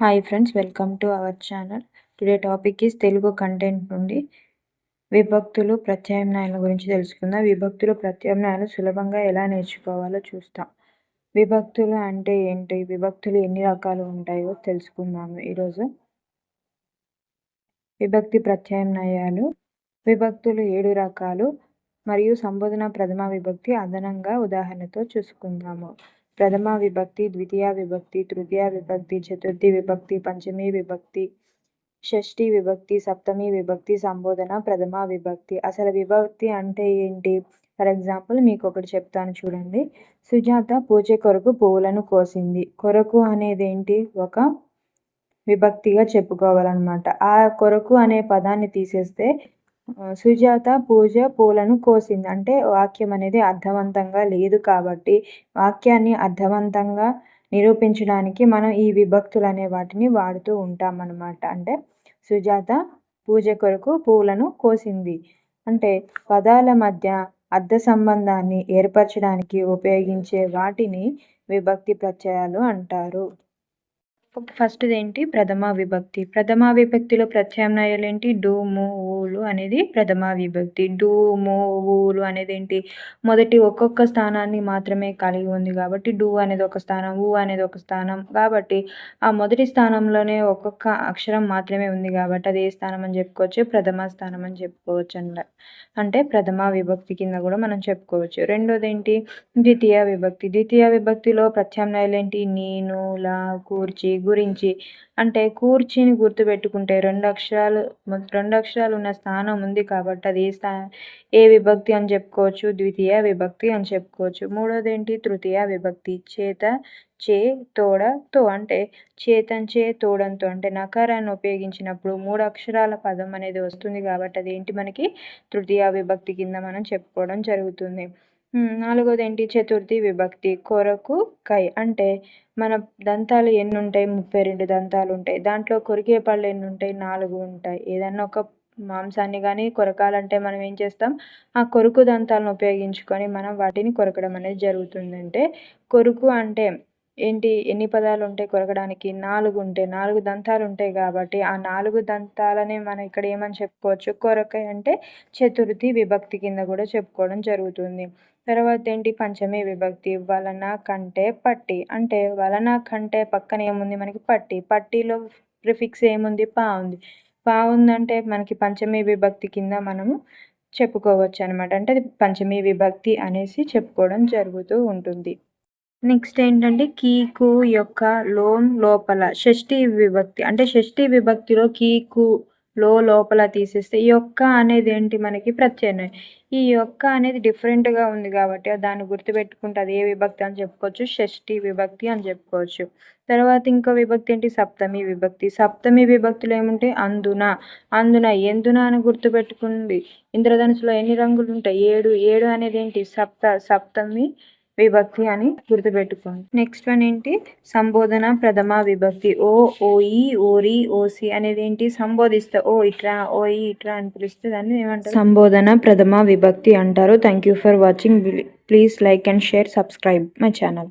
Hi friends welcome to our channel today topic is Telugu content నుండి విభక్తులు ప్రత్యామ్నాయాల గురించి తెలుసుకుందాం. విభక్తులు ప్రత్యామ్నాయాలు సులభంగా ఎలా నేర్చుకోవాలో చూస్తాం. విభక్తులు అంటే ఏంటి? విభక్తులు ఎన్ని రకాలు ఉంటాయో తెలుసుకుందాము ఈరోజు. విభక్తి ప్రత్యామ్నాయాలు. విభక్తులు ఏడు రకాలు మరియు సంబోధన ప్రథమ విభక్తి అదనంగా ఉదాహరణతో చూసుకుందాము. ప్రథమ విభక్తి ద్వితీయ విభక్తి తృతీయ విభక్తి చతుర్థి విభక్తి పంచమి విభక్తి షష్ఠి విభక్తి సప్తమి విభక్తి సంబోధన ప్రథమ విభక్తి. అసలు విభక్తి అంటే ఏంటి? ఫర్ ఎగ్జాంపుల్ మీకు ఒకటి చెప్తాను చూడండి. సుజాత పూజ కొరకు పువ్వులను కోసింది. కొరకు అనేది ఏంటి? ఒక విభక్తిగా చెప్పుకోవాలన్నమాట. ఆ కొరకు అనే పదాన్ని తీసేస్తే సుజాత పూజ పూలను కోసింది. అంటే వాక్యం అనేది అర్థవంతంగా లేదు కాబట్టి వాక్యాన్ని అర్థవంతంగా నిరూపించడానికి మనం ఈ విభక్తులు అనే వాటిని వాడుతూ ఉంటాం అన్నమాట అంటే సుజాత పూజ కొరకు పూలను కోసింది. అంటే పదాల మధ్య అర్థ సంబంధాన్ని ఏర్పరచడానికి ఉపయోగించే వాటిని విభక్తి ప్రత్యయాలు అంటారు. ఫస్ట్ ఏంటి ప్రథమా విభక్తి. ప్రథమా విభక్తిలో ప్రత్యామ్నాయాలు ఏంటి డు మూ ఊలు అనేది ప్రథమా విభక్తి. డూ మూ ఊలు అనేది ఏంటి మొదటి ఒక్కొక్క స్థానాన్ని మాత్రమే కలిగి ఉంది కాబట్టి డు అనేది ఒక స్థానం ఊ అనేది ఒక స్థానం కాబట్టి ఆ మొదటి స్థానంలోనే ఒక్కొక్క అక్షరం మాత్రమే ఉంది కాబట్టి అది ఏ స్థానం అని చెప్పుకోవచ్చు? ప్రథమ స్థానం అని చెప్పుకోవచ్చు అంట. అంటే ప్రథమ విభక్తి కింద కూడా మనం చెప్పుకోవచ్చు. రెండోది ఏంటి ద్వితీయ విభక్తి. ద్వితీయ విభక్తిలో ప్రత్యామ్నాయాలు ఏంటి నేను లా కూర్చి గురించి. అంటే కూర్చిని గుర్తుపెట్టుకుంటే రెండు అక్షరాలు రెండు అక్షరాలు ఉన్న స్థానం ఉంది కాబట్టి అది ఏ స్థా ఏ విభక్తి అని చెప్పుకోవచ్చు? ద్వితీయ విభక్తి అని చెప్పుకోవచ్చు. మూడోది ఏంటి తృతీయ విభక్తి. చేత చే తోడ తో అంటే చేతంచే తోడంతో అంటే నకారాన్ని ఉపయోగించినప్పుడు మూడు అక్షరాల పదం అనేది వస్తుంది కాబట్టి అది ఏంటి మనకి? తృతీయ విభక్తి కింద మనం చెప్పుకోవడం జరుగుతుంది. నాలుగోది ఏంటి చతుర్థి విభక్తి కొరకు కై అంటే మన దంతాలు ఎన్ని ఉంటాయి ముప్పై రెండు దంతాలు ఉంటాయి దాంట్లో కొరికే పళ్ళు ఎన్ని ఉంటాయి నాలుగు ఉంటాయి. ఏదన్నా ఒక మాంసాన్ని కానీ కొరకాలంటే మనం ఏం చేస్తాం? ఆ కొరుకు దంతాలను ఉపయోగించుకొని మనం వాటిని కొరకడం అనేది జరుగుతుంది అంటే కొరుకు అంటే ఏంటి? ఎన్ని పదాలు ఉంటాయి కొరకడానికి నాలుగు ఉంటాయి నాలుగు దంతాలు ఉంటాయి కాబట్టి ఆ నాలుగు దంతాలనే మనం ఇక్కడ ఏమని చెప్పుకోవచ్చు? కొరకాయ అంటే చతుర్థి విభక్తి కింద కూడా చెప్పుకోవడం జరుగుతుంది. తర్వాత ఏంటి? పంచమి విభక్తి వలన కంటే పట్టి. అంటే వలన కంటే పక్కన ఏముంది మనకి? పట్టి. పట్టిలో ప్రిఫిక్స్ ఏముంది? పా ఉంది. పా ఉందంటే మనకి పంచమి విభక్తి కింద మనము చెప్పుకోవచ్చు అనమాట అంటే అది పంచమి విభక్తి అనేసి చెప్పుకోవడం జరుగుతూ ఉంటుంది. నెక్స్ట్ ఏంటంటే కీకు యొక్క లోన్ లోపల షష్ఠి విభక్తి అంటే షష్ఠీ విభక్తిలో కీకు లో లోపల తీసేస్తే ఈ యొక్క అనేది ఏంటి మనకి ప్రత్యయం ఈ యొక్క అనేది డిఫరెంట్గా ఉంది కాబట్టి దాన్ని గుర్తుపెట్టుకుంటే అది ఏ విభక్తి అని చెప్పుకోవచ్చు? షష్ఠి విభక్తి అని చెప్పుకోవచ్చు. తర్వాత ఇంకో విభక్తి ఏంటి? సప్తమి విభక్తి. సప్తమి విభక్తులు ఏముంటాయి? అందున. అందున ఎందున అని గుర్తుపెట్టుకుంది ఇంద్రధనుసులో ఎన్ని రంగులు ఉంటాయి? ఏడు. ఏడు అనేది ఏంటి? సప్త. సప్తమి విభక్తి అని గుర్తుపెట్టుకోండి. నెక్స్ట్ వన్ ఏంటి? సంబోధన ప్రథమ విభక్తి. ఓ ఓఈ ఓరి ఓసి అనేది ఏంటి? సంబోధిస్తే ఓ ఇట్రా ఓ ఇట్రా అని పిలిస్తే దాన్ని ఏమంటారు? సంబోధన ప్రథమ విభక్తి అంటారు. Thank you for watching please like and share subscribe my channel